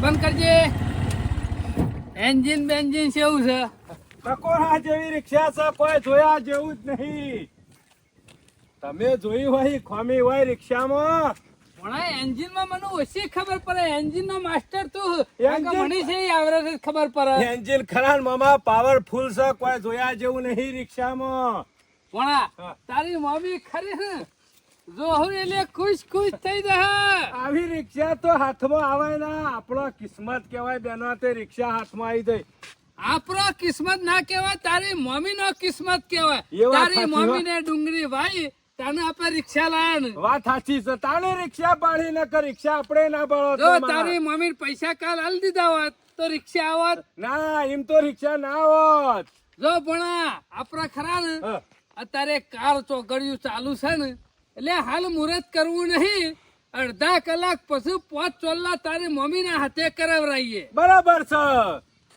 બંધ કરજે. એન્જિન બેન્જિન કેવું છે. ટકોરા જેવી રિક્ષા છે કોઈ જોયા જેવું જ નહીં. તમે જોઈ હોય ખોમી હોય રિક્ષામાં. પણ એન્જિનમાં મને ઓછી ખબર પડે. એન્જિન નો માસ્ટર તું મને છે આવરે ખબર પડે. એન્જિન ખરા ને મામા પાવરફુલ છે કોઈ જોયા જેવું નહીં રિક્ષામાં. પણ. તારી મમ્મી ખરી ને એટલે ખુશ ખુશ થઈ જાય આવી રિક્ષા તો હાથમાં આવે ના. આપણો કિસ્મત કહેવાય બેનો તે રિક્ષા હાથમાં આવી ગઈ આપણો કિસ્મત ના કહેવાય તારી મમ્મી નો કિસ્મત કહેવાય. તારી મમ્મી ને ડુંગળી ભાઈ તને આપણે રિક્ષા લાયા ને. વાત સાચી છે. તાણે રિક્ષા પાડી ન રિક્ષા આપણે ના પાડો જો તારી મમ્મી પૈસા કાલ હાલ દીધા હોત તો રિક્ષા આવત. ના એમ તો રિક્ષા ના હોત જો ભણા આપણા ખરા ને અત્યારે કાર ચોકડિયું ચાલુ છે ને એટલે હાલ મુહૂર્ત કરવું નહીં. અડધા કલાક પછી પાંચ ચોલ્લા તારી મમ્મી ના હાથે કરાવરાઈએ. બરાબર છે.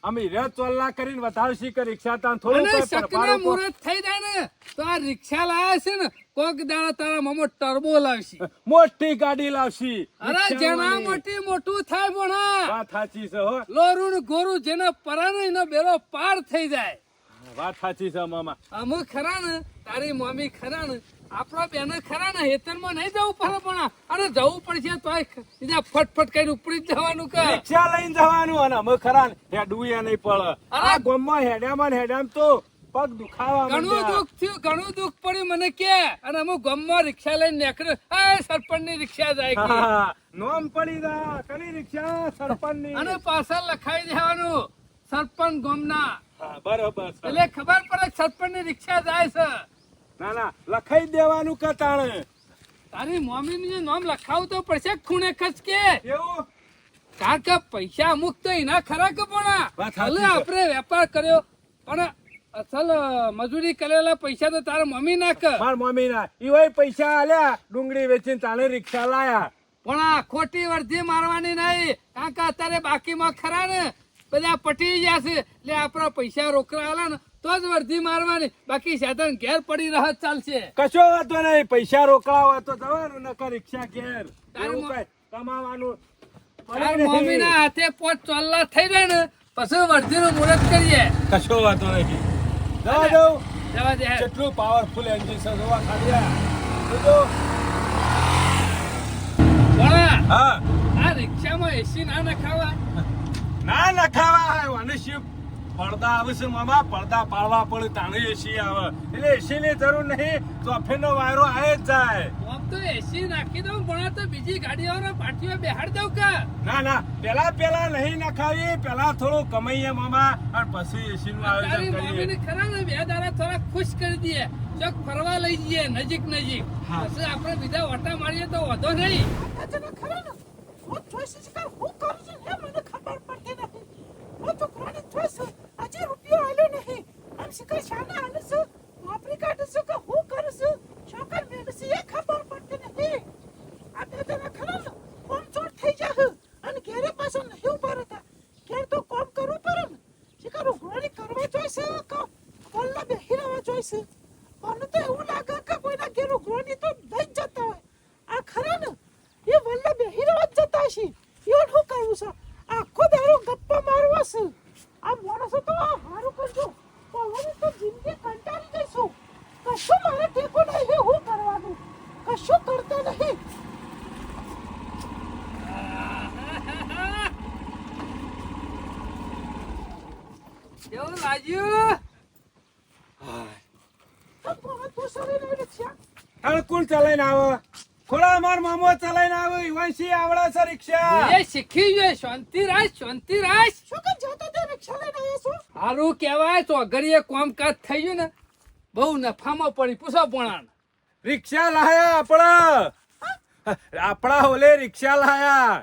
અમે રે ચોલ્લા કરીને વધારશી કે રિક્ષા તાન થોડું અને શકને પરભારો થઈ જાય ને તો આ રિક્ષા લાયા છે ને કોક દાડા તારા મમો ટર્બો લાવશી. મોટી ગાડી લાવશી. અરે જેના મોટી મોટું થાય ભણા વાત સાચી છે હો. લોરું ને ગોરું જેને પરાને એનો બેરો પાર થઈ જાય. વાત સાચી છે મામા. અમુ ખરા ને તારી મમ્મી ખરા ને આપણા બેને ખરા ને હેતરમાં નહીં જવું પડે પણ અરે જવું પડશે તો ફટફટ કરીને ઉપડી જ જવાનું કે. રિક્ષા લઈને જવાનું અને અમે ખરા હેડવું નહીં પડે. આ ગામમાં હેડ્યામાં ને હેડ્યામાં તો પગ દુખાવા ઘણું દુઃખ થયું ઘણું દુઃખ પડ્યું મને કે. અને અમુક ગામમાં રિક્ષા લઈને નીકળ્યો. હા સરપંચની રિક્ષા જાય નોમ પડી દા કની રિક્ષા? સરપંચની. અને પાછળ લખાઈ દેવાનું. સરપંચ ગામના. ના બરોબર એટલે ખબર પડે સરપંચની રિક્ષા જાય છે. ના ના લખાઈ દેવાનું કે તાણે તારી મમ્મી નામ લખાવું તો પડશે ખૂણે ખસકે. એવું? કારણ કે પૈસા અમુક તો એના ખરા કે પણ. ભલે આપણે વેપાર કર્યો પણ અસલ મજૂરી કરેલા પૈસા તો તારા મમ્મી ના કર માર મમ્મી ના. ઈવાય પૈસા આલ્યા ડુંગળી વેચીને તાણે રિક્ષા લાયા. પણ આ ખોટી વર્ધી મારવાની નહીં. કારણ કે અત્યારે બાકીમાં ખરા ને. બધા પટી ગયા છે. એટલે આપણા પૈસા રોકડા આલા ને. તો જ વર્ધી મારવાની. બાકી સાધન ઘેર પડી રહત ચાલશે. કશો વાતો નહીં. પૈસા રોકડા હોય તો જવાનું નકર રિક્ષા ઘેર. કમાવાનું મમ્મી ના હાથે પોચ ચોલ્લા થઈ જાય ને પછી વર્ધી નું મુહૂર્ત કરીએ. કશો વાતો નહીં. જવા દઉં. જવા દે. કેટલું પાવરફુલ એન્જિન છે જોવા ખાલી. હા. આ રિક્ષામાં એસી ના નખાવા? ના નખાવા અને શિવ પડદા આવે છે મામા પડદા પાડવા પડે તાણે એસી આવે. એટલે એસી ની જરૂર નહીં ચોફે નો વાયરો આવે જ જાય. આમ તો એસી નાખી દઉં પણ તો બીજી ગાડીઓ પાટીઓ બેહાડ દઉં કે? ના ના પેલા પેલા નહીં નખાવી પેલા થોડું કમાઈએ મામા અને પછી એસી નું આયોજન કરીએ. ખરા ને બે દાડા થોડા ખુશ કરી દઈએ. ચોક ફરવા લઈ જઈએ નજીક નજીક હા. પછી આપણે બીજા ઓટા મારીએ તો વધો નહીં. ખરા ને હું ચોઈસ કર હું કરું છું એ મને ખબર પડતી નથી હું તો કોને ચોઈસ હજી રૂપિયો આલ્યો નહીં આમ શીખર શાના આલે છું નોકરી કાઢું છું કે હું કરું છું છોકર મેં છે એ ખબર પડતી નથી આ બે તને ખરા ને કોમ ચોર થઈ જા અને ઘેરે પાછો નહીં ઊભા રહેતા ઘેર તો કોમ કરવું પડે ને શીખર ઉઘરાણી કરવા જોઈશે કે કોલના બેહી રહેવા જોઈશે મને તો એવું લાગે કે કોઈના ઘેર ઉઘરાણી તો નહીં જ જતા હોય આ ખરા ને એ વલ્લા બેહી રહેવા જ જતા હશે એવું શું કરવું છે આખો દારો ગપ્પા મારવા છે આ માણસો તો હારું કરજો પવન તો જિંદગી કંટાળી જઈશું કશું મારે ટેકો નહીં હું કરવાનું કશું કરતા નહીં કેવું લાગ્યું તો અનુકૂળ ચલાઈને આવે. થોડા માર મામો ચલાઈને આવે. વંશી આવડે છે રિક્ષા. એ શીખી જાય શાંતિ રાજ શાંતિ રાજ શું કે જતો તે રિક્ષા લઈને આવ્યો છું? હારું કહેવાય તો ઘડીએ કામકાજ થઈ ગયું ને બહુ નફામાં પડી. પૂછો પોણાને. રિક્ષા લાયા આપણા. આપણા ઓલે રિક્ષા લાયા.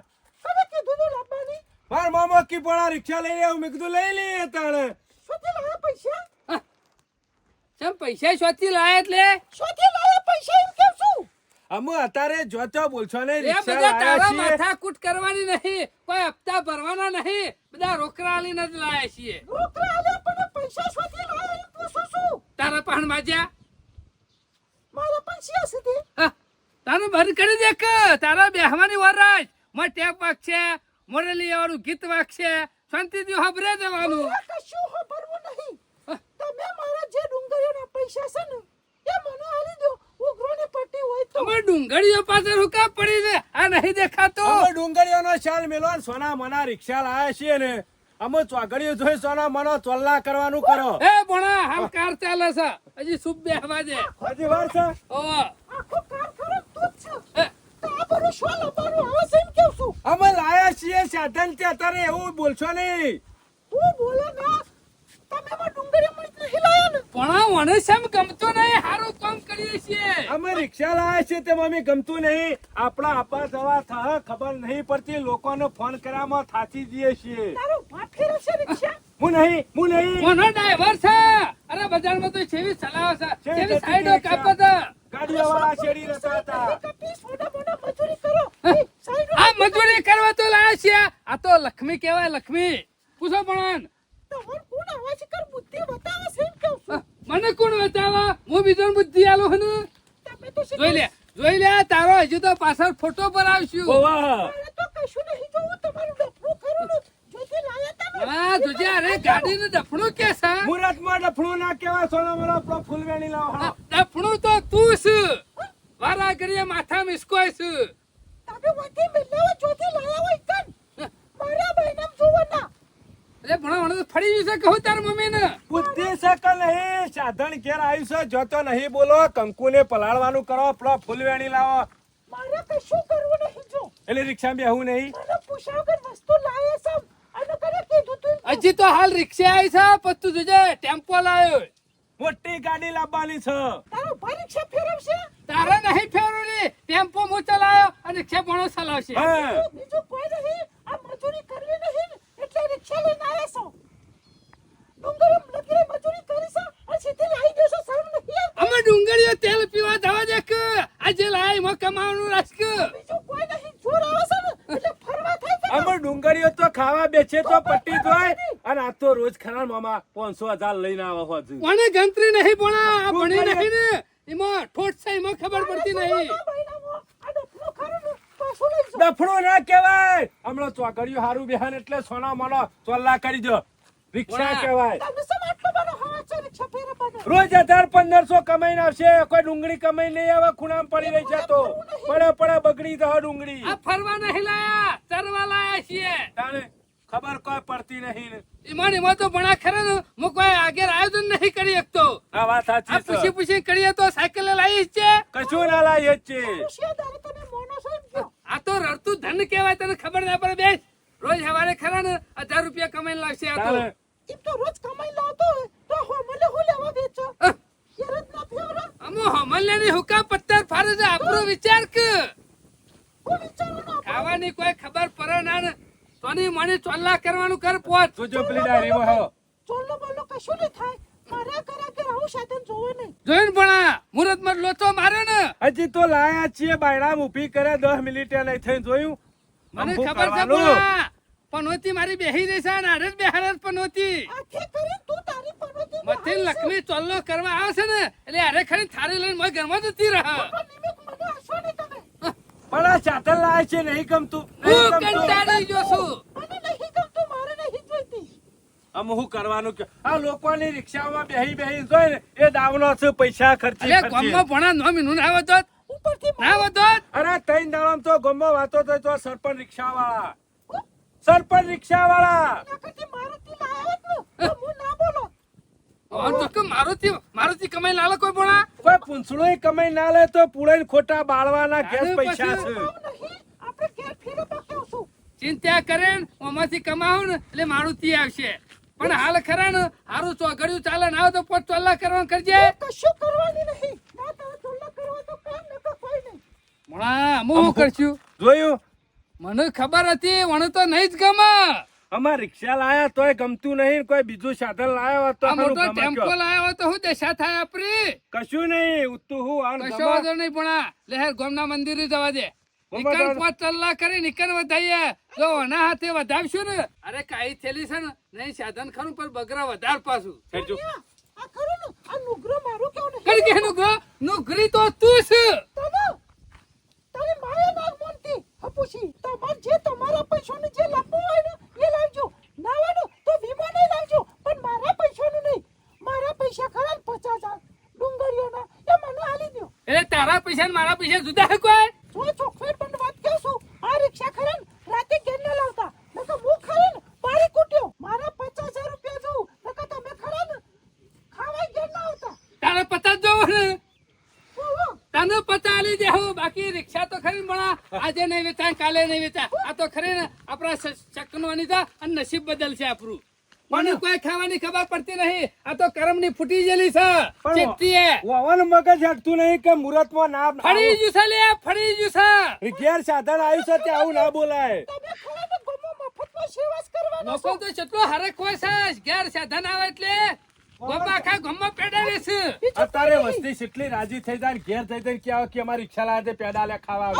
અરે કીધું તું લાવવાની માર મામો કી પણ રિક્ષા લઈ આવ્યો મેં કીધું લઈ લઈએ તાણે. શોથી લાયા પૈસા? ચમ પૈસા શોધી લાયા એટલે? શોથી લાયા પૈસા એમ કેમ શું? અમે અત્યારે જોતો બોલશો ને એ રિક્ષા બધા તારા માથા કૂટ કરવાની નહીં. કોઈ હપ્તા ભરવાના નહીં. બધા રોકડા આલીને જ લાયા છીએ. રોકડા આલ્યા પણ પૈસા શોથી લાયા એમ પૂછું છું તારા પાણ માજ્યા? મારા પૈસા સુધી? હા, તારે બંધ કરી દે કે તારા બેહવાની વાર રાખમાં ટેપ વાગ છે મોરેલી વાળું ગીત વાગશે. શાંતિથી હબરે જવાનું. કશું ખબરવું નહીં તમે મારા જે ડુંગળીઓના પૈસા છે ને એ મને આલી દો. ઉઘરોની પટ્ટી હોય તો. અમે ડુંગળીઓ પાસે રૂકા પડી છે. આ નહીં દેખાતો. અમે ડુંગળીઓનો શાલ મેલો સોના મના રિક્ષા લાયા છીએ ને. અમે ચોગડીઓ જોઈ સોના મનો ચોલ્લા કરવાનું કરો. એ ભણા હાલ કાર ચાલે છે. હજી શુભ બેહવા દે. હજી વાર છે? ઓ. આખો કારખાનો તું છે. તાબરો તો આ બધું શું લબાડું? આવે છે એમ કેવું છું? અમે લાયા છીએ સાધન તે અત્યારે એવું બોલશો નહીં. તું બોલે ના. તમે માં ડુંગળી મળી નહીં ને. પણ મને સેમ ગમતું નહીં? સારું કામ કરીએ છીએ. અમે રિક્ષા લાયા છીએ તે મમ્મી ગમતું નહીં. આપણા આપા જવા થા ખબર નહીં પડતી. લોકોને ફોન કરવામાં થાચી જઈએ છીએ. તારો ભાત ફેરવશે રિક્ષા? હું નહીં હું નહીં. કોનો ડ્રાઈવર છે? અરે બજારમાં તો છેવી ચલાવે છે. છેવી છેવી સાઈડો રિક્ષા. કાપે છે શેરી રહેતા હતા. કપી સોડા મજૂરી કરો. આ મજૂરી કરવા તો લાયા છીએ. આ તો લક્ષ્મી કહેવાય લક્ષ્મી પૂછો પણ તમાર કોણ અવાજ કર બુદ્ધિ બતાવે છે એમ કેવું છું મને કોણ બતાવા હું બીજો બુદ્ધિ આલો હે ને તમે તો જોઈ લે જોઈ લે તારો હજુ તો પાછળ ફોટો પર આવશું ઓવા મારે તો કશું નહીં જોવું તમારું ડફરું ખરું ને જોથી લાયા તમે હા જોજે અરે ગાડીને ડફણું કે છે મુહૂર્તમાં ડફણું ના કહેવાય સોના મને આપણો ફૂલવેણી લાવો હા. ડફણું તો તું છે વારા ઘડીએ માથા મિસકોય છે તમે વધી મિલાવા જોથી લાયા હોય કન મારા બહેનમ જોવાના અરે ભણા ભણા તો ફરી ગયું છે કહું તાર મમ્મી ને બુદ્ધિ શકલ નહીં સાધન ઘેર આવ્યું છે જોતો નહીં બોલો કંકુને આપણો ફૂલવેણી લાવો. મારે શું કરવું નહીં જો. એટલે રિક્ષા બેહવું નહીં? મને પૂછાવ કે વસ્તુ લાયા સમ. અને કરે કીધું તું હજી તો હાલ રિક્ષા આવી છે પણ તું જોજે ટેમ્પો લાવ્યો મોટી ગાડી લાવવાની છે. તારો ભાઈ રિક્ષા ફેરવશે? તારે નહીં ફેરવડી ટેમ્પો હું ચલાયો અને રિક્ષા ચલાવશે બીજું કોઈ નહીં આ મજૂરી કરવી નહીં ને એટલે રિક્ષા લઈને આવ્યા છો ડુંગરમ લગીરે મજૂરી કરી છે અને સીધી લાવી દેશો શરમ નહીં આવતી? અમે ડુંગળીઓ તેલ પીવા જવા દે કે? આજે લાય એમાં કમાવાનું રાખ બીજું કોઈ નહીં. જોર આવે છે એટલે ફરવા થાય કે ડુંગળીઓ તો ખાવા બેચે તો પટ્ટી ધોય અને આ તો રોજ ખરા મામા પાંચસો હજાર લઈને આવો હજુ. કોને ગંતરી નહીં આ ભણી નહીં ને. એમાં ઠોઠ છે એમાં ખબર પડતી નહીં. ડફણું ના કહેવાય. હમણાં ચોકડીઓ હારું બિહાન એટલે સોના મોનો ચોલ્લા કરી દો રિક્ષા કહેવાય? રોજ હજાર પંદરસો કમાઈને આવશે. કોઈ ડુંગળી કમાઈ નહીં આવે ખૂણા પડી રહી છે તો. પડે પડે બગડી તો ડુંગળી. આ ફરવા નહીં લાયા. ચરવા લાયા છીએ. તાણે ખબર કોઈ પડતી નહીં ઈમાન એમાં તો ભણા ખરે ને. હું કોઈ આગળ આયોજન નહીં કરી શકતો. આ વાત સાચી પૂછી છે. પૂછી કરીએ તો સાયકલ લાવી જ છે કશું ના લાવી જ છે. આ તો રડતું ધન કહેવાય તને ખબર ના પડે. બેસ. રોજ સવારે ખરા ને હજાર રૂપિયા કમાઈને લાવશે આ તો. એમ તો રોજ કમાઈ લાવતો હોય તો હો મને હું લેવા વેચો? જ ના ફેવરો અમો હમલ્યાની હુકા પત્તર ફારે છે આપણો વિચાર કે ના ખાવાની કોઈ ખબર પડે ના ને તોની મને ચોલ્લા કરવાનું કર પોત. જોજો પેલી ડાયરીમાં હો ચોલ્લો બોલ્લો કશું નહીં થાય. મારા કરા કે આવું સાધન જોવે નહીં. જોઈન ભણા મુરતમાં લોચો મારે ને. હજી તો લાયા છીએ બાયડા ઊભી કરે દસ મિનિટે નહીં થઈને જોયું. મને ખબર છે પનોતી મારી બેહી રહી છે ને જ બેહાર જ પનોતી. આખે કરી તું તારી પનોતી મથી લક્ષ્મી ચોલ્લો કરવા આવે છે ને એટલે અરે ખરી થારી લઈને મારા ઘરમાં જતી રહે. પણ આ સાધન લાયા છે નહીં ગમતું હું કંટાળી ગયો છું. મને નહીં ગમતું મારે નહીં જોઈતી. આમ હું કરવાનું કે આ લોકોની રિક્ષામાં બેહી બેહી જોઈ ને એ દાવનો છે પૈસા ખર્ચી ગામમાં ભણા નો મીનું ના આવતો ઉપરથી ના વધો. અરે તૈન દાડમ તો ગમો વાતો તો તો સરપંચ રિક્ષા વાળા સરપંચ રિક્ષા વાળા મારુતિ લાયા તો હું ના બોલો. હવે તો કે મારુતિ મારુતિ કમાઈ લાલો કોઈ ભણા કોઈ પૂંછડું કમાઈ ના લે તો પુળાઈને ખોટા બાળવાના ગેસ પૈસા છે. આપણે ઘેર ફેરે પાક્યો ચિંતા કરે ઓમાંથી કમાવું ને એટલે મારુતિ આવશે. પણ હાલ ખરા ને હારું ચોગડિયું ચાલે ના આવે તો પોત ચોલ્લા કરવાનું કરજે. કશું કરવાની નહીં ના તમે ચોલ્લા કરવા તો કામ ન તો કોઈ નહીં ભણા શું કરશું જોયું? મને ખબર હતી મને તો નહીં જ ગમે. અમાર રિક્ષા લાયા તોય ગમતું નહીં કોઈ બીજું સાધન લાયો હોત તો મોટો ટેમ્પો કયો. લાવ્યો હોય તો શું દશા થાય આપણી કશું નહીં ઉતું હું આન કશો વાંધો નહીં ભણા લહેર ગોમના મંદિરે જવા દે. નિકન પાંચ ચલ્લા કરી નિકન વધાઈએ. જો ઓના હાથે વધાવશું ને અરે કાઈ થેલી છે ને નહીં સાધન ખરું પણ બગરા વધાર પાછું. નોકરી આ ખરું ને આ નુગરો મારું કેવું નહીં કણ કે નુગરો? નુગરી તો તું છે. તારી માએ નાગ મોનતી હપુસી તમાર જે તમારા પૈસાનું જે લાપો હોય ને એ લાવજો. ના નાવાનું તો વીમો નહીં લાવજો પણ મારા પૈસાનું નહીં. મારા પૈસા ખરા પચાસ હજાર. ડુંગરીઓના એ મને આલી દો એટલે તારા પૈસા ને મારા પૈસા જુદા હે કોઈ? જો ચોખ્ખેર પણ વાત કહું આ રિક્ષા ખરા રાતે ઘેર ન લાવતા. નકર હું ખરા આજે નહીં વેચાય કાલે નહીં વેચાય. આ તો ખરે ને આપણા શકનવાની છે અને નસીબ બદલશે આપણું. પણ કોઈ ખાવાની ખબર પડતી નહીં. આ તો કરમની ફૂટી ગયેલી છે. પણ- ચિત્તી એ વાવાનું મગજ હટતું નહીં કે મુહૂર્તમાં ના ફરી છે લે ફળી ગયું છે. ઘેર સાધન આવ્યું છે તે આવું ના બોલાય. જ લોકો તો કેટલો હરખ હોય છે સાધન આવે એટલે અત્યારે વસ્તી કેટલી રાજી થઈ જાય ઘેર થઈ જાય કે આવે કે અમારી રિક્ષા લાવે છે પેડા લે ખાવા આવે.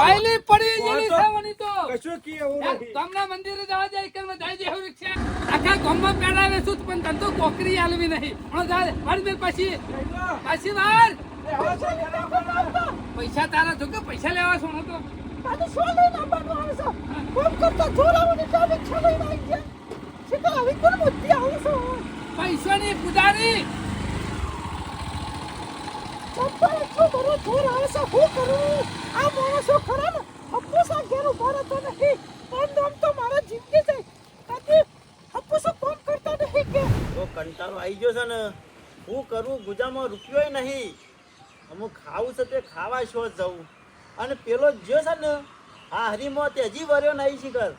પડી ગયેલી તો- તો. કશું કી એવું તમને મંદિરે જવા જાય કે જાય જેવું રિક્ષા આખા ગામમાં પેડા લેશું છું, પણ તને તો કોકરી આલવી નહીં. પણ જાય વાળી પછી. પાછી વાર પૈસા તારા જો કે પૈસા લેવા છો તો. તારે શું લઈને આવવાનું આવે છે? કોમ કરતા છોરાઓની તો ઈચ્છા લઈને આવી છે છે તો આવી કોણ બુદ્ધિ આવું છું? પૈસાની પૂજારી. ચંપા એટલો બધો જોર આવે છે હું કરું? આ માણસો ખરા ને? હપ્પુસા ઘેર ઊભા રહેતો નહીં પણ આમ તો મારા જિંદગી જાય કાકી હપ્પુસા કોમ કરતા નહીં કે? તો કંટાળો આવી ગયો છે ને. હું કરું? ગુજામાં રૂપિયો નહીં. અમુક ખાવું છે તે ખાવા શો જવું. અને પેલો જો છે ને આ હરીમાં તે હજી વર્યો નહીં શીખર.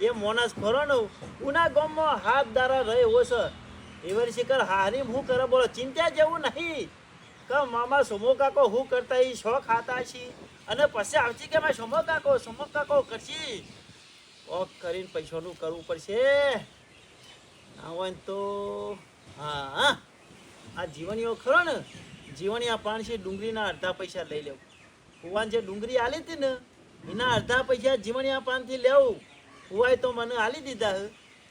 એ મોનસ ખરો ને ઉના ગામમાં હાથ દારા રહે એવો છે. એવર શીખર હારી હું કરે બોલો, ચિંતા જેવું નહીં. કે મામા, સોમો કાકો હું કરતા ઈ શો ખાતા છી. અને પછી આવતી કે મેં સોમો કાકો સોમો કાકો કરશી. ઓક કરીને પૈસાનું કરવું પડશે. ના હોય તો, હા આ જીવણીઓ ખરો ને જીવણીયા છે ડુંગળીના અડધા પૈસા લઈ લેવું. કુવાન જે ડુંગળી આલી હતી ને, એના અડધા પૈસા જીવણીયા પાનથી લેવું. કુવાય તો મને આલી દીધા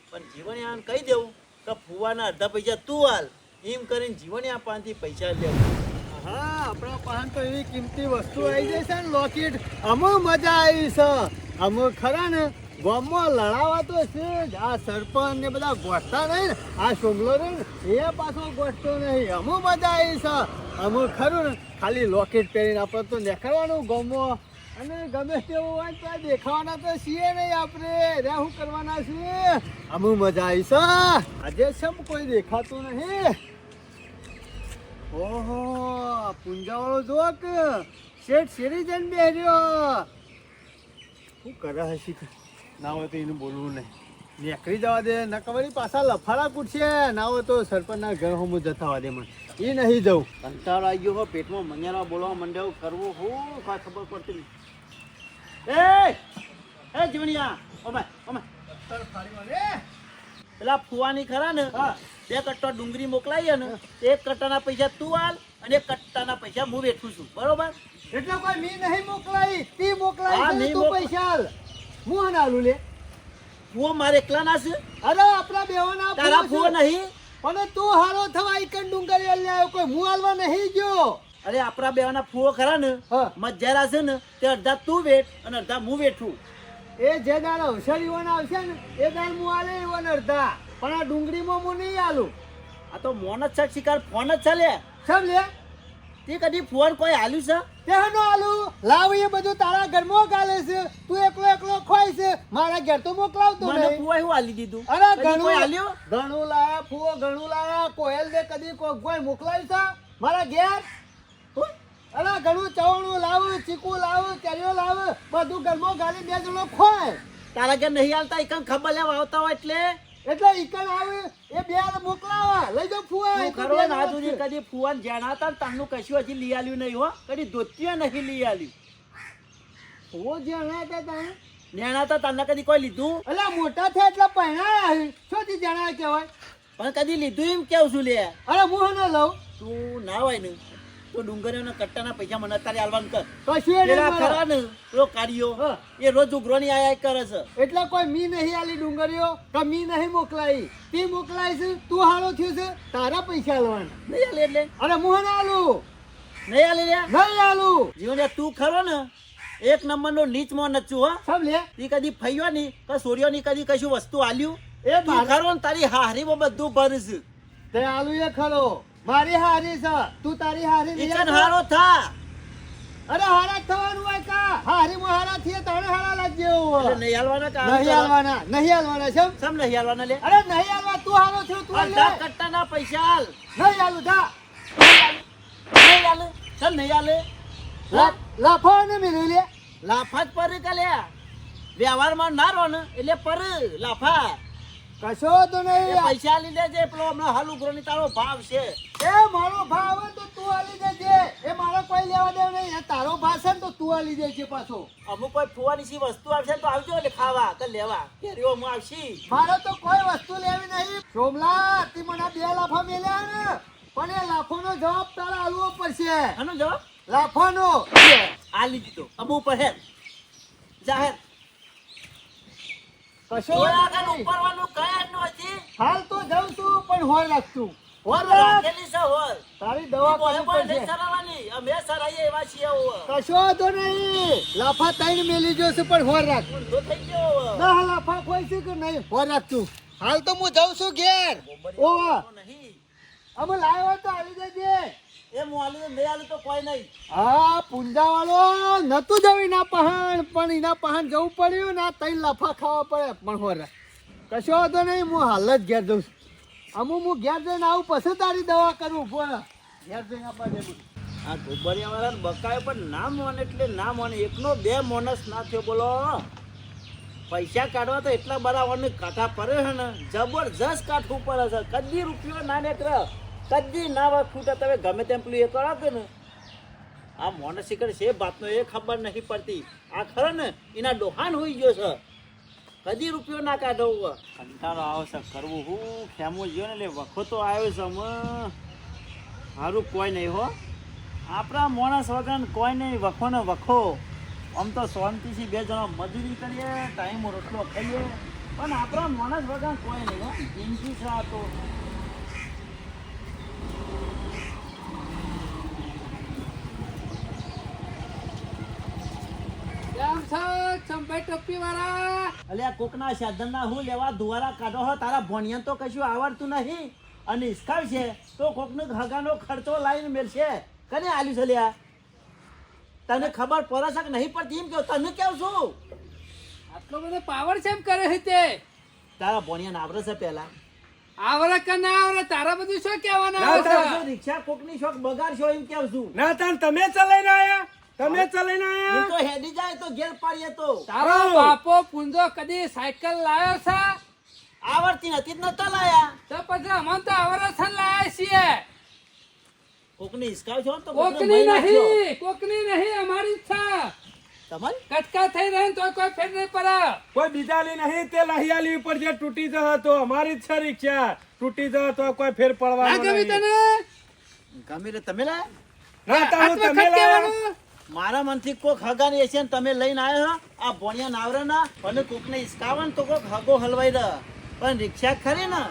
પણ જીવનયાન કહી દેવું કે ફુવાના અડધા પૈસા તું હાલ એમ કરીને જીવણીયા પાનથી પૈસા લેવું હા, આપણા પાસે તો એવી કિંમતી વસ્તુ આવી જાય છે ને લોકેટ અમો મજા આવી છે. અમો ખરા ને ગામમાં લડાવા તો છે આ સરપંચ ને બધા ગોઠતા નહીં આ સોમલો રે ને, એ પાછો ગોઠતો નહીં. અમો મજા આવી છે. અમો ખરું ને, ખાલી લોકેટ પહેરીને આપણે તો નીકળવાનું ગામમાં અને ગમે તેવું હોય તો દેખાવાના તો છીએ નહીં આપણે. રે શું કરવાના છીએ? અમુ મજા આવી આજે સમ કોઈ દેખાતું નહીં. ઓહો પુંજાવાળો જોક. શેઠ શેરી જઈને બેહર્યો શું કરે હશે? ના હોય તો એનું બોલવું નહીં. નીકળી જવા દે, ન કવરી પાછા લફાડા કૂટશે. ના હોય તો સરપંચના ઘર હું જતા દે મને. એ નહીં જવું. કંટાળો આવી ગયો પેટમાં મંગેરા બોલવા માંડ્યો કરવું હું? કાંઈ ખબર પડતી નહીં. એ એ જીવણિયા ઓમે ઓમે. પેલા ફુવાની ખરા ને બે કટ્ટા ડુંગળી મોકલાઈએ ને એક કટ્ટાના પૈસા તું હાલ અને એક કટ્ટાના પૈસા હું વેઠું છું. બરોબર? એટલે કોઈ મી નહીં મોકલાઈ તી મોકલાઈ હા, તું પૈસા હાલ હું આને આલું લે? ફુઓ મારે એકલા ના છે. અરે આપણા બેવાના તારા ફુઓ નહીં. પણ તું હારો થવા આઈકન ડુંગરી લઈ આવ્યો કોઈ હું હાલવા નહીં ગયો. અરે આપણા બેવાના ફુઓ ખરા ને. મજારા છે ને? તે અડધા તું વેઠ અને અડધા હું વેઠું. એ જે દાળ અવસર ઈવન આવશે ને એ દાળ હું આલે ઈવન અડધા. પણ આ ડુંગળીમાં હું નહીં આલું. આ તો મોન જ છે શિકાર ફોન જ ચાલે સમ લે? તે કદી ફોન કોઈ આલ્યું છે? તે હનો આલું? લાવ એ બધું તારા ઘરમાં ગાલે છે. તું એકલો એકલો ખોય છે. મારા ઘેર તો મોકલાવતો મને નહીં. હું આલી દીધું? અરે ઘણું હાલ્યું ઘણું લાયા ફુઓ ઘણું લાયા. કોયલ દે કદી કોઈ મોકલાયું છે? મારા ઘેર? અરે ઘણું ચવાણું લાવ ચીકુ લાવ કેરીઓ લાવ બધું ઘરમાં ગાલી બે જણો ખોય. તારા કે નહીં આવતા એકમ ખબર લેવા આવતા હોય એટલે? એટલે ઈકણ આવે એ બે મોકલાવા. લઈ જાઓ ફુવા કરો ના છે. કદી ફુવાન જણાતા ને તારનું કશું હજી લઈ આલ્યું નહીં હો. કદી ધોતિયો નહીં લઈ આલ્યું. ફુવો જણાતા તાને નેણાતા તારને કદી કોઈ લીધું? એટલે મોટા થયા એટલે આવે છો શોથી જણા કહેવાય? પણ કદી લીધું એમ કેવું છું લે? અરે હું ન લઉં? તું ના હોય ને. તો ડુંગરીઓના કટ્ટાના પૈસા મને અત્યારે આલવાનું કર. કશું એ નહીં પેલા ખરા ને પેલો કાર્યો હા. એ રોજ ઉઘરોની આયા કરે છે. એટલે કોઈ મી નહીં આલી ડુંગરીઓ કે મી નહીં મોકલાઈ. તી મોકલાઈ છે તું હારો થયો છે તારા પૈસા લેવાના નહીં આલે એટલે? અરે હું ના આલું? નહીં આલે લે નહીં આલું. જીવન તું ખરો ને એક નંબરનો નીચમાં નચું હો. સમ લે. કદી ફૈયો ની કે સોર્યો ની કદી કશું વસ્તુ આલ્યું? એ તું ખરો ને તારી હારીમાં બધું ભરશ. તે આલુ એ ખરો. મારી હારી છે. તું તારી હારી ઈકન હારો થા. અરે હારા થવાનું હોય કા? હારી મો હારા થઈએ તાણે હારા લાગ્યો હોય. નહીં હાલવાના કા? નહીં હાલવાના. નહીં હાલવાના છે સમ નહીં હાલવાના લે? અરે નહીં હાલવા તું હારો છો તું લે. કટ્ટા ના પૈસા હાલ. નહીં હાલું જા. નહીં હાલે. સમ નહીં હાલે? લાફો ને મિલી લે. લાફા જ પર કે વ્યવહારમાં ના રહો ને એટલે પર લાફા. કશો તો નહીં. પૈસા લઈ લેજે પેલો હમણાં હાલ ઉઘરોની તારો ભાવ છે. એ મારો ભાવ તો તું આલી દેજે. એ મારો કોઈ લેવા દેવ નહીં. એ તારો ભાવ છે ને તો તું આલી દેજે પાછો. અમુક કોઈ ફુવાની સી વસ્તુ આવશે તો આવજો એટલે ખાવા કે લેવા. કેરીઓમાં આવશી. મારે તો કોઈ વસ્તુ લેવી નહીં. સોમલા તી મને બે લાફા મેલ્યા ને. પણ એ લાફોનો જવાબ તારા આલવો પડશે. આનો જવાબ? લાફાનો. આ લીધી તો અમુક પર હે. જાહેર. કશો આગળ ઉપરવાનું કયા જ નથી હાલ તો જાઉં છું પણ હોર રાખતું. હોર રાખેલી છે હોર તારી દવા પડે પણ નહીં અમે સરાઈએ એવા છીએ હોર કશો તો નહીં. લાફા તઈને મેલી જોશે પણ હોર રાખ. થઈ ગયો ના લાફા કોઈ છે કે નહીં? હોર રાખતું. હાલ તો હું જાઉં છું ઘેર. ઓવા. નહીં. અમે લાવ્યો તો આવી દેજે એ મોલી તો આલું તો કોઈ નહીં. હા પુંજા વાળો નતું જવું એના પહાણ પણ એના પહાણ જવું પડ્યું ના આ લફા ખાવા પડે. પણ હોર કશો વાંધો નહીં હું હાલ જ ઘેર જઉં છું. અમુક હું ઘેર જઈને આવું પછી તારી દવા કરું પડે ઘેર જઈને આપવા આ ગોબરિયા વાળા બકાય પણ ના મોને એટલે ના મોને. એકનો બે મોનસ ના થયો બોલો. પૈસા કાઢવા તો એટલા બધા કાંઠા પડે છે ને. જબરજસ્ત કાઠું પડે છે કદી રૂપિયો ના નેત્ર. કદી ના વાત ખૂટે તમે ગમે તેમ પેલું એ કે ને. આ મોને શિખર છે વાતનો એ ખબર નહીં પડતી. આ ખરો ને, એના ડોહાન હોઈ ગયો છે. કદી રૂપિયો ના કાઢો કંટાળો આવે છે, કરવું હું? ખેમો ગયો ને એટલે વખો તો આવ્યો છે સારું કોઈ નહીં હો. આપણા માણસ વગર કોઈ નહીં, વખો ને વખો. આમ તો શાંતિથી બે જણા મજૂરી કરીએ, ટાઈમ રોટલો ખાઈએ. પણ આપણા માણસ વગર કોઈ નહીં હો. જિંદગી છે આ તો કેમ છો ચંપાઈ ટોપી વાળા. અલ્યા કોકના સાધનના હું લેવા ધુવારા કાઢો હો તારા ભણિયા તો કશું આવડતું નહીં. અને ઈસકાવ છે તો કોકનો હગાનો ખર્ચો લાવીને મેળશે. કને આલ્યું છે લ્યા? તને ખબર પડે છે કે નહીં પડતી? એમ કેવું તને કેવું છું? આટલો બધો પાવર છે એમ કરે છે તે. તારા ભણિયાને આવડે છે પહેલા આવરે કે ના આવરે તારા બધું શું કહેવાના રિક્ષા કોકની શોખ બગાડશો એમ કેવું છું. ના તાન તમે ચલાઈને આયા? તમે ચલાઈને આયા? તો હેડી જાય તો ઘેર પાડીએ તો. તારો બાપો પુંજો કદી સાયકલ લાયો છે? આવડતી નથી જ નતા લાયા. તો પછી અમને તો આવરે છે લાયા છીએ. કોકની હિસકાવ છો તો કોકની નહીં કોકની નહીં અમારી ઈચ્છા છે. તમારી કટકા થઈ રહે તો કોઈ ફેર નહીં પડે. કોઈ બીજાની નહીં તે લહિયાલી ઉપર જે તૂટી જશે તો અમારી જ છે રિક્ષા. તૂટી જશે તો કોઈ ફેર પડવા પડવાનો ગમી તને? ગમે રે તમે લાયા? ના તમે લાયા. મારા મનથી કોક હગા ને ને તમે લઈને આવ્યો હો, આ ભોણિયા નાવરે ના અને કોકને હિસકાવે ને તો કોક હગો હલવાઈ રહે પણ રિક્ષા ખરી ને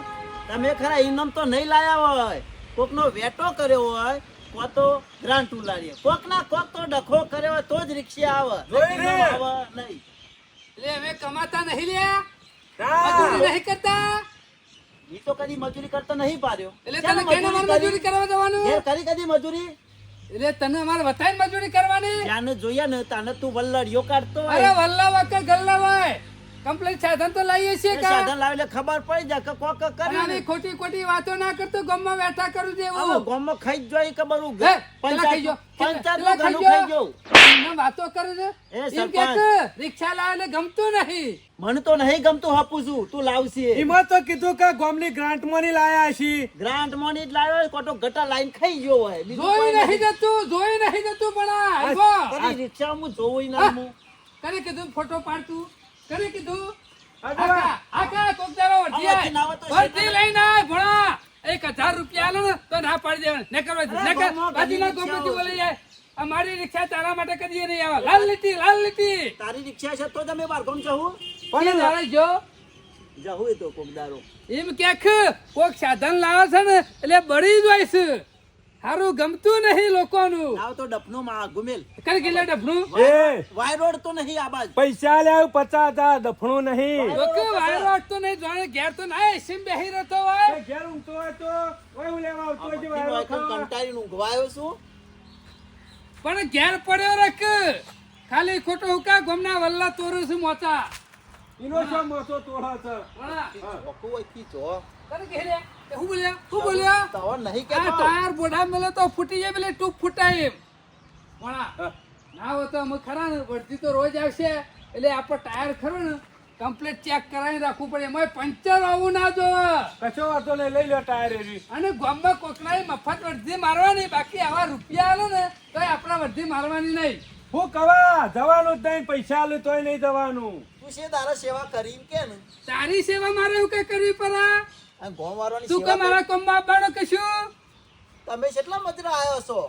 તમે ખરા ઇનામ તો નહીં લાયા હોય. કોકનો વેટો કર્યો હોય કો તો ગ્રાન્ટ ઉલાડીએ કોક ના કોક તો ડખો કર્યો હોય તો જ રિક્ષા આવે. આવે નહીં. એટલે હવે કમાતા નહીં લ્યા મજૂરી નહીં કરતા. ઈ તો કદી મજૂરી કરતો નહીં પાર્યો એટલે તને કેને મજૂરી કરવા જવાનું? કરી કદી મજૂરી? એટલે તને અમારે વતાઈ મજૂરી કરવાની? ત્યાંને જોયા ને તાને તું વલ્લડીઓ કાઢતો અરે વલ્લા વગર ગલ્લા હોય. કમ્પ્લીટ સાધન તો લઈએ છીએ કા? સાધન લાવી એટલે ખબર પડી જાય કે કોક કરી અને ખોટી ખોટી વાતો ના કરતો ગમમાં બેઠા કરું હવે દેવું ગામમાં ખાઈ જોઈ કે બરું હે, પંચાયત ખાઈ જો. પંચાયત પેલા ખાઈ જો. એમને વાતો કરે છે? એ એમ સરપંચ. કે રિક્ષા લાવે ગમતું નહીં. મને તો નહીં ગમતું હાપું છું. તું લાવશી. એમાં તો કીધું કે ગોમની ગ્રાન્ટ મની લાયા છે. ગ્રાન્ટ મોની જ લાવ્યો કોટો ગટા લાઈન ખાઈ ગયો હોય. જોઈ નહીં જતું જોઈ નહીં જતું પણ આ રિક્ષા હું જોઈ ના હું. કરે કીધું ફોટો પાડતું. કરે કીધું? આકા આકા આય. લઈને આય ભણા એક હજાર રૂપિયા આલો ને તો ના પાડી દેવાનું. ને કરવા ને કર ગામમાં બાજુના ઘણી બોલી જાય અમારી રિક્ષા તારા માટે કદી નહીં આવે. લાલ લીટી લાલ લીટી. તારી રિક્ષા છે તો તમે બાર ગામ પણ દાડે જો? એ તો કોક એમ કે કોક સાધન લાવે છે ને એટલે બળી જ હોય છે. સારું ગમતું નહીં લોકોનું. આવ તો ડફનો માં ગુમેલ કર ગીલા ડફનું? એ. વાય રોડ તો નહીં આ બાજ. પૈસા લ્યાવ પચાસ હજાર દફણું નહીં. લોકો વાયરોડ તો નહીં જાણે ઘેર તો ના એસીમ બેહી રહેતો હોય. ઘેર ઊંઘતો હોય તો ઓય હું લેવા આવતો જે છે કંટાળીને. ઊંઘવાયો છું. પણ ઘેર પડ્યો રખ. ખાલી ખોટો હુકા ગમના વલ્લા તોરું છું મોચા. ઇનો છો મોચો તોડા છે? વળા. ચોખ્ખું હોયથી જો કર લે. એ હું બોલ્યા? હું બોલ્યા? તવો નહીં આ કહેતો. ટાયર બોડા મેલે તો ફૂટી જાય પેલે ટૂંક ફૂટાય એમ. વળા. ના હોય તો અમે ખરા ને વળતી તો રોજ આવશે. એટલે આપણો ટાયર ખરો ને કમ્પ્લીટ ચેક કરાવી રાખવું પડે. એમાં પંચર આવું ના જોવે. કશો વાંધો નહીં લઈ લો ટાયર એરી અને ગામમાં કોકનાએ મફત વર્ધી મારવાની બાકી આવા રૂપિયા આવે ને તો આપણા વર્ધી મારવાની નહીં. હું કવા? જવાનું જ નહીં પૈસા આલું તોય નહીં જવાનું. તું છે તારા સેવા કરી એમ કે તારી સેવા મારે એવું કઈ કરવી પડે તું કે મારા કરી. કોમમાં આપવાનું કશું તમે કેટલા મજરા આવ્યો છો?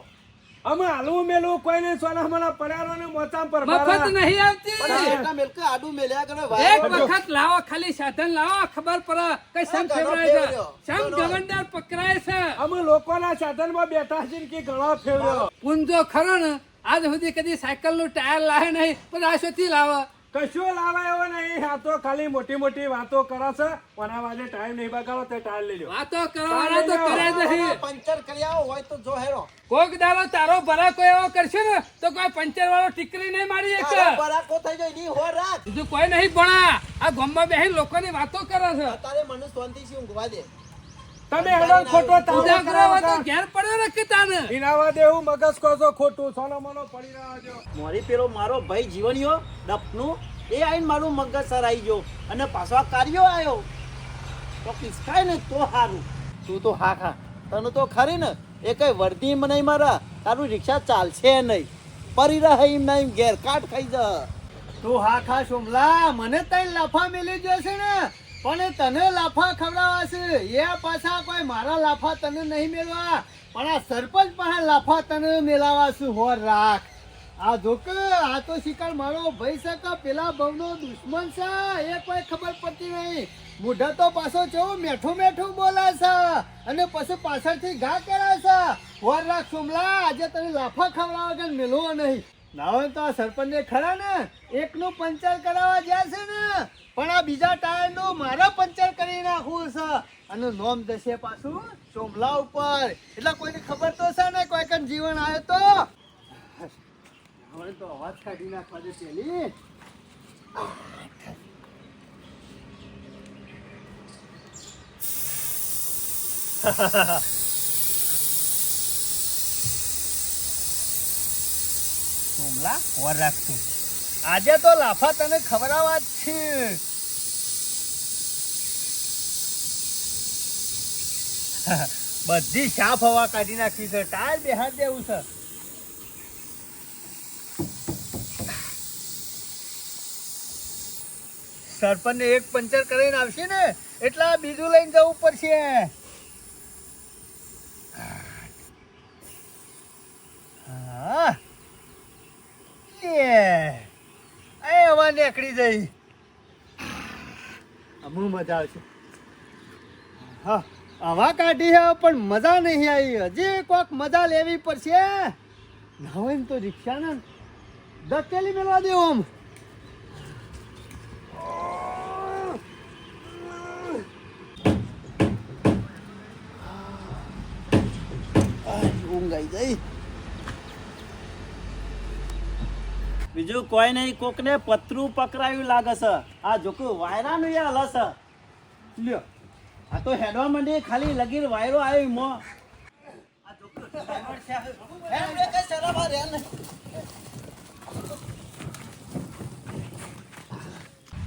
અમે હાલવું મેલું કોઈ નહીં સોના મને પડ્યારો ને મોચામ પર મફત નહીં આવતી. પણ મેલકે આડું મેલ્યા કરે એક વખત લાવો ખાલી સાધન લાવો ખબર પડે સમ ફેવરાય છે. સમ ઘણો. ગવંડાર પકડાય છે. અમે લોકોના સાધનમાં બેઠા છે કે ઘણો ફેર્યો પૂંજો ખરો ને. આજ સુધી કદી સાયકલનું ટાયર લાવે નહીં પણ આ સુધી લાવે? કશું લાવે એવો નહીં. આ તો ખાલી મોટી મોટી વાતો કરે છે. કોના વાજે ટાઈમ નહીં બગાડો તે ટાયર લેજો વાતો કરવાના તો કરે જ નહીં. પંચર કરી આવો હોય તો જો હેરો. કોક દાડો તારો ભરાકો એવો કરશે ને તો કોઈ પંચર વાળો ટીકરી નહીં મારી એક. ભરાકો બરાકો થઈ જાય ની હો રાત. બીજું કોઈ નહીં ભણા. આ ગામમાં બેહી લોકોની વાતો કરે છે. તારે મને શાંતિથી ઊંઘવા દે. તમે હેડો ખોટો તાવ ઉજાગરો તો ઘેર પડ્યો ને કે તાને. ઇનાવા દેવું મગજ કોસો ખોટું સોનો મોનો પડી રહ્યો છો મોરી પેલો મારો ભાઈ જીવનીયો ડપનું એ આઈને મારું મગજ સરાઈ ગયો અને પાછો કાર્યો આવ્યો તો કિસકાય ને તો હારું. તું તો હા ખા. તને તો ખરી ને. એ કઈ વર્દી નહીં મારા. તારું રિક્ષા ચાલશે નહીં. પરી રહે એમ નહીં ઘેર કાટ ખાઈ જા. તું હા ખા સોમલા મને તઈ લફા મેલી જશે ને. પણ તને લાફા ખવડાવવા છે એ પાછા કોઈ મારા લાફા તને નહીં મેળવા. પણ આ સરપંચ પાસે લાફા તને મેળવવા છું હોર રાખ. આ જોક, આ તો શિકાર મારો ભાઈ છે કે પેલા ભવનો દુશ્મન છે, એ કોઈ ખબર પડતી નહીં. મોઢા તો પાછો જેવું મેઠું મેઠું બોલે છે અને પછી પાછળથી ઘા કરે છે. હોર રાખ, સોમલા, આજે તને લાફા ખવડાવવા કે મેળવો નહીં. ના હોય તો આ સરપંચને ખરા ને? એકનું પંચર કરાવવા જ્યાં છે ને? પણ આ બીજા ટાયરનું મારે પંચર કરી નાખવું છે. અને નોમ જશે પાછું ચોમલા ઉપર. એટલે કોઈને ખબર તો છે ને કોઈ કન જીવન આવે તો? હવે તો અવાજ કાઢી નાખવા દે પેલી. ચોમલા, ઓર રાખતું આજે તો લાફા તને ખવડાવવા જ છે. બધી સાફ હવા કાઢી નાખી છે. ટાયર બેહાર દેવું છે. સરપંચને એક પંચર કરીને આવશે ને, એટલે બીજું લઈને જવું પડશે. હા. એ હવા નીકળી જઈ. અમુ મજા આવશે. હા. હવા કાઢી હે પણ મજા નહીં આવી. હજી કોક મજા લેવી પડશે. ના ને તો રિક્ષા ને ધકેલી મેળવા દે ઓમ. ઊંઘ આવી જઈ બીજું કોઈ નહીં કોકને પતરું પકડાયું લાગે છે. આ જોકું વાયરાનું એ હલસ લ્યો. આ તો હેડવા માંડી, ખાલી લગીર વાયરો આવ્યો મો આ જોકું driver છે. હેડ રે કઈ શરમ આ રે ને.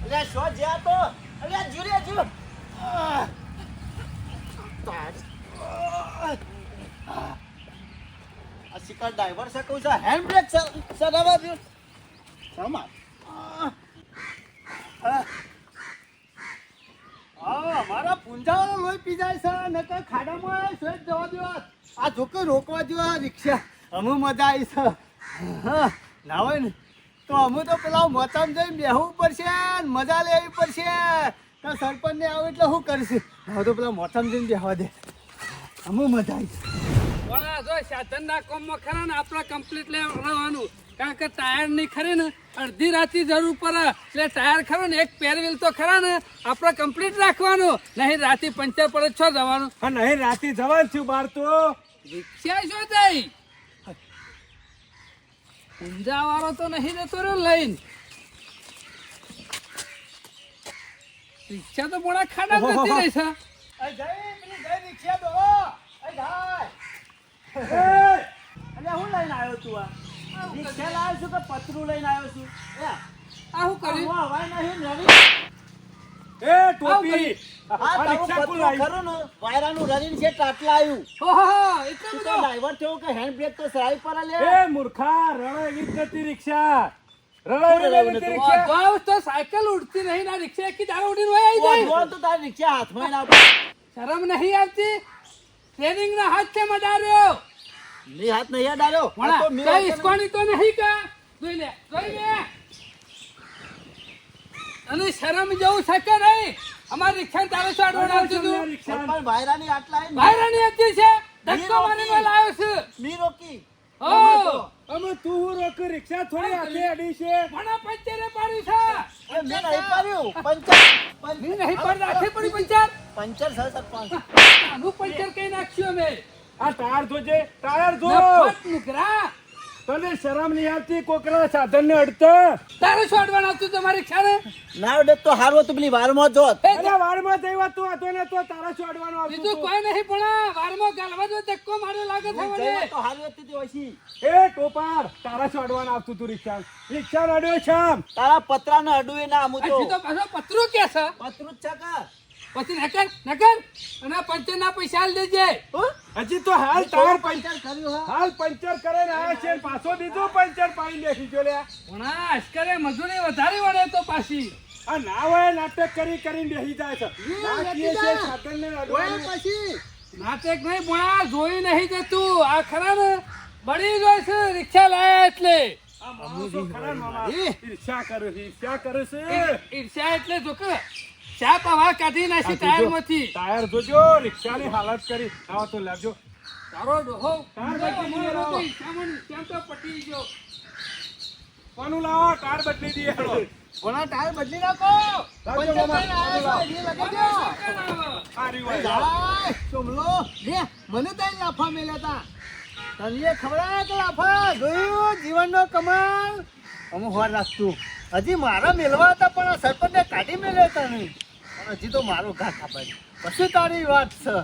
અલ્યા, શો જ્યાં તો અલ્યા, જીવ રે, જીવ. આ શિકાર ડ્રાઈવર છે, કહું છું હેન્ડ બ્રેક સરાવા દો સમા હા, મારા પૂંજાવાળો લોહી પી જાય છે, નકર ખાડામાં સ્વેટ જવા દેવા. આ જોકે રોકવા જેવા રિક્ષા. અમુ મજા આવી છે. ના હોય ને, તો અમે તો પેલા મોચામાં જઈને બેહવું પડશે મજા લેવી પડશે. તો સરપંચને આવે એટલે શું કરશે? હવે તો પેલા મોચામાં જઈને બેહવા દે. અમે મજા આવી પણ જો સાધનના કોમમાં ખરા ને આપણે કમ્પ્લીટ રહેવાનું. કારણ કે ટાયર નહીં ખરી ને અડધી રાતની જરૂર પડે. એટલે ટાયર ખરો ને એક તો ખરા ને આપણે કમ્પ્લીટ રાખવાનું. નહીં રાતે પંચર પડે છો જવાનું. હા નહીં રાતે જવાનું છું બાર તો. રિક્ષા શું થઈ ઊંઝા વાળો તો નહીં જતો રહ્યો લઈને. રિક્ષા તો મોડા ખાડા જતી રહી છે જય જય રિક્ષા દો. અરે હું લઈને આવ્યો તું આ. રિક્ષા લાવ્યો છું કે પતરું લઈને આવ્યો છું. આ શું કર્યું હું નહીં રવિ એ ટોપી! રિક્ષા એટલો સાયકલ ઉડતી નહીં ના રિક્ષા ઉડી દારૂ ઉડીને વહી જાય. તો તારી રિક્ષા હાથમાં શરમ નહીં આવતી? ટ્રેનિંગ ના હાથ છે મડાર્યો મી હાથ નહીં ડાર્યો તો મેં કઈ હાથ તો નહીં કા? જોઈ લે જોઈ લે. અને શરમ જેવું શકે નહીં. અમારી રિક્ષા તારે અડવાણ આવતું હતું રિક્ષા પણ આટલા ભાયરાની ભાઈરાની હતી છે? ધક્કો. મારીને લાવ્યો છે. મી રોકી. ઓ! અમે તું રોક રિક્ષા થોડી હાથે અડી છે. ઘણા પંચરે પાડી છે. એ મેં નહીં પાડ્યું. પંચર મેં નહીં પાડ્યું આખી પડી પંચર. પંચર સર સરપંચ. આનું પંચર કઈ નાખ્યું અમે. આ ટાયર જોજે ટાયર જો નુકરા. તને શરમ નહીં આવતી કોકરા સાધન ને અડતા? તારે શું અડવાણ આવતું તમારી ક્ષણે? ના અડે તો હારું હતું પેલી વારમાં જોત. એ અરે વારમાં જઈ વાત તું હતો ને તો તારા શું અડવાનું આવતું બીજું કોઈ નહીં પણ વારમાં ગાલવા જો ધક્કો માર્યો લાગે છે મને. તો હારું હતી તે ઓછી. એ ટોપાર તારા શું અડવાનું આવતું તું રિક્ષા રિક્ષા અડ્યો છે તારા પતરા ને અડવે ના આમું તો પાછો પતરું કે છે? પતરું જ છે કા. પછી નકર નકર અને આ પંચર ના પૈસા આલ દેજે. હજી તો હાલ તાર પંચર કર્યું હાલ પંચર કરે ને આવ્યા છે પાછો બીજો પંચર પાડી બેસી જો લે પણ આ અશ્કરે મજૂરી વધારે વળે તો પાછી. આ ના હોય નાટક કરી કરીને બેસી જાય છે. ના છે સાધન ને પછી. નાટક નહીં પણ જોઈ નહીં જતું આ ખરા ને? બળી જાય છે રિક્ષા લાયા એટલે. આ ઈર્ષ્યા કરે છે ઈર્ષ્યા કરે છે. ઈર- એટલે જો કે ચા પવા કાઢી નાખી ટાયરમાંથી ટાયર જોજો રિક્ષાની હાલત કરી. આવો તો લાવજો તારો ડોહો ટાયર બદલી દઈએ લાવો. ઈર્ષ્યામાં ને ઈર્ષ્યા તો પટી ગયો. કોનું લાવો? ટાયર બદલી દઈએ કોના ટાયર બદલી નાખો? ચોમલો લે મને તઈ લાફા મેલ્યા તા. તને ખબર કે લાફા. જોયું જીવનનો કમાલ. અમુક વાર રાખતું હજી મારા મેલવા હતા પણ આ સરપંચને કાઢી મેલ્યો હતા પણ હજી તો મારો ઘા ખાબર પછી તારી વાત છે?